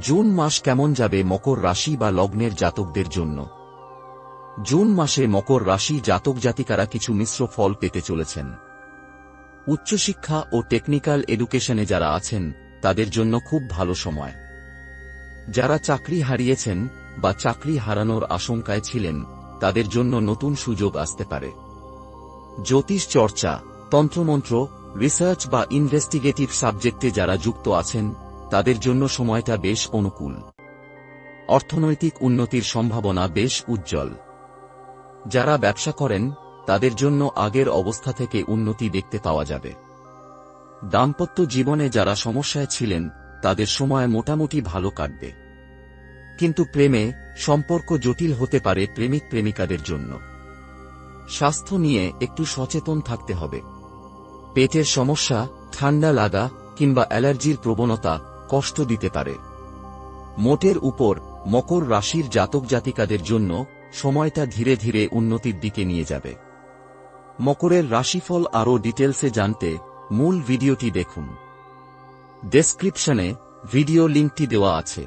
June মাস কেমন যাবে মকর রাশি বা লগ্নের জাতকদের জন্য? জুন মাসে মকর রাশি জাতক জাতিকারা কিছু মিশ্র ফল পেতে চলেছেন। উচ্চশিক্ষা ও টেকনিক্যাল এডুকেশনে যারা আছেন, তাদের জন্য খুব ভালো সময়। যারা চাকরি হারিয়েছেন বা চাকরি হারানোর আশঙ্কায় ছিলেন, তাদের জন্য নতুন সুযোগ আসতে পারে। জ্যোতিষ চর্চা, তন্ত্রমন্ত্র, রিসার্চ বা ইনভেস্টিগেটিভ সাবজেক্টে যারা যুক্ত আছেন তাদের জন্য সময়টা বেশ অনুকূল। অর্থনৈতিক উন্নতির সম্ভাবনা বেশ উজ্জ্বল। যারা ব্যবসা করেন, তাদের জন্য আগের অবস্থা থেকে উন্নতি দেখতে পাওয়া যাবে। দাম্পত্য জীবনে যারা সমস্যায় ছিলেন, তাদের সময় মোটামুটি ভালো কাটবে। কিন্তু প্রেমে সম্পর্ক জটিল হতে পারে প্রেমিক প্রেমিকাদের জন্য। স্বাস্থ্য নিয়ে একটু সচেতন থাকতে হবে। পেটের সমস্যা, ঠান্ডা লাগা কিংবা অ্যালার্জির প্রবণতা কষ্ট দিতে পারে। মোটের উপর মকর রাশির জাতক জাতিকাদের জন্য সময়টা ধীরে ধীরে উন্নতির দিকে নিয়ে যাবে। মকরের রাশিফল আরও ডিটেলসে জানতে মূল ভিডিওটি দেখুন। ডেসক্রিপশনে ভিডিও লিঙ্কটি দেওয়া আছে।